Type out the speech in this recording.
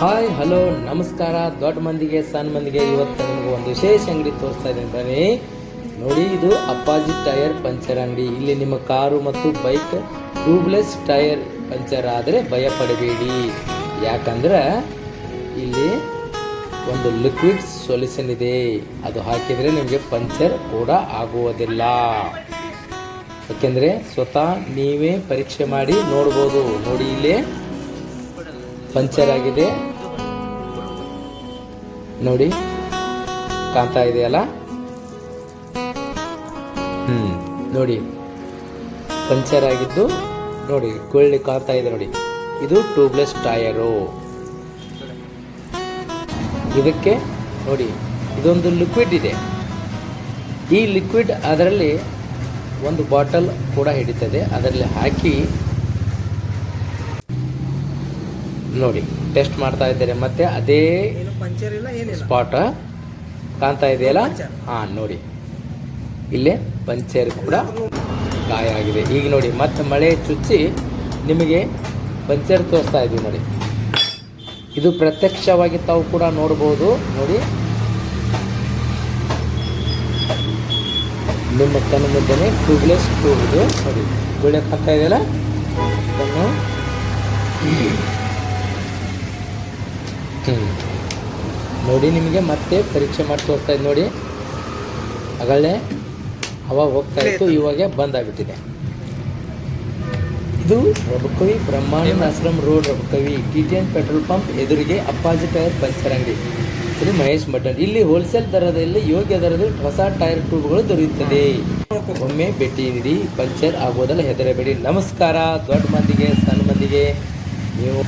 Hi, hello, ನಮಸ್ಕಾರ. ದೊಡ್ಡ ಮಂದಿಗೆ, ಸಣ್ಣ ಮಂದಿಗೆ ಇವತ್ತು ನಿಮಗೆ ಒಂದು ವಿಶೇಷ ಅಂಗಡಿ ತೋರಿಸ್ತಾ ಇದ್ದೀನಿ ಬನ್ನಿ ನೋಡಿ, ಇದು ಅಪ್ಪಾಜಿ ಟೈರ್ ಪಂಚರ್ ಅಂಗಡಿ. ಇಲ್ಲಿ ನಿಮ್ಮ ಕಾರು ಮತ್ತು ಬೈಕ್ ಟ್ಯೂಬ್ಲೆಸ್ ಟೈರ್ ಪಂಚರ್ ಆದರೆ ಭಯ ಪಡಬೇಡಿ. ಯಾಕಂದ್ರೆ ಇಲ್ಲಿ ಒಂದು ಲಿಕ್ವಿಡ್ ಸೊಲ್ಯೂಷನ್ ಇದೆ. ಅದು ಹಾಕಿದರೆ ನಿಮಗೆ ಪಂಚರ್ ಕೂಡ ಆಗುವುದಿಲ್ಲ. ಯಾಕೆಂದರೆ ಸ್ವತಃ ನೀವೇ ಪರೀಕ್ಷೆ ಮಾಡಿ ನೋಡ್ಬೋದು. ನೋಡಿ ಇಲ್ಲಿ. ಪಂಚರ್ ಆಗಿದೆ. ನೋಡಿ, ಕಾಣ್ತಾ ಇದೆಯಲ್ಲ? ಹ್ಮ್, ನೋಡಿ. ಪಂಚರ್ ಆಗಿದ್ದು, ನೋಡಿ ಕೊಳ್ಳಿ ಕಾಣ್ತಾ ಇದೆ ನೋಡಿ. ಇದು ಟ್ಯೂಬ್ಲೆಸ್ ಟೈರು ಇದಕ್ಕೆ, ನೋಡಿ, ಇದೊಂದು ಲಿಕ್ವಿಡ್ ಇದೆ. ಈ ಲಿಕ್ವಿಡ್ ಅದರಲ್ಲಿ ಒಂದು ಬಾಟಲ್ ಕೂಡ ಹಿಡಿತದೆ. ಅದರಲ್ಲಿ ಹಾಕಿ ನೋಡಿ ಟೆಸ್ಟ್ ಮಾಡ್ತಾ ಇದ್ದಾರೆ ಮತ್ತೆ ಅದೇ ಸ್ಪಾಟ್ ಕಾಣ್ತಾ ಇದೆಯಲ್ಲ? ಹಾಂ ನೋಡಿ. ಇಲ್ಲೇ ಪಂಚರ್ ಕೂಡ ಗಾಯ ಆಗಿದೆ. ಈಗ ನೋಡಿ ಮತ್ತೆ ಮಳೆ ಚುಚ್ಚಿ ನಿಮಗೆ ಪಂಚರ್ ತೋರಿಸ್ತಾ ಇದೀವಿ ನೋಡಿ. ಇದು ಪ್ರತ್ಯಕ್ಷವಾಗಿ ತಾವು ಕೂಡ ನೋಡ್ಬೋದು. ನೋಡಿ. ನಿಮ್ಮ ಕಣ್ಣು ಮುಂದೆನೆ ಟ್ಯೂಬ್ಲೆಸ್ ಟ್ಯೂಬ್ ಇದು ನೋಡಿ ಗುಳ್ಳೆ ಕಾಣ್ತಾ ಇದೆಯಲ್ಲ. ನೋಡಿ ನಿಮಗೆ ಮತ್ತೆ ಪರೀಕ್ಷೆ ಮಾಡಿ ತೋರಿಸ್ತಾ ಇದ್ದು ನೋಡಿ. ಅಗಳೇ ಅವಾಗ ಹೋಗ್ತಾ ಇತ್ತು ಇವಾಗ ಬಂದ್ ಆಗ್ಬಿಟ್ಟಿದೆ ಇದು Rabakavi Brahmananda Ashram road Rabakavi. T T N petrol pump ಎದುರಿಗೆ ಅಪ್ಪಾಜಿ ಟೈರ್ ಪಂಚರ್ ಅಂಗಡಿ ಇದು ಮಹೇಶ್ ಮಟನ್ ಇಲ್ಲಿ ಹೋಲ್ಸೇಲ್ ದರದಲ್ಲಿ ಯೋಗ್ಯ ದರದಲ್ಲಿ ಹೊಸ ಟೈರ್ ಟ್ಯೂಬ್ಗಳು ದೊರೆಯುತ್ತದೆ. ಒಮ್ಮೆ ಭೇಟಿ ನೀಡಿ ಪಂಚರ್ ಆಗೋದಲ್ಲ ಹೆದರಬೇಡಿ. ನಮಸ್ಕಾರ. ದೊಡ್ಡ ಮಂದಿಗೆ ಸಣ್ಣ ಮಂದಿಗೆ. ನೀವು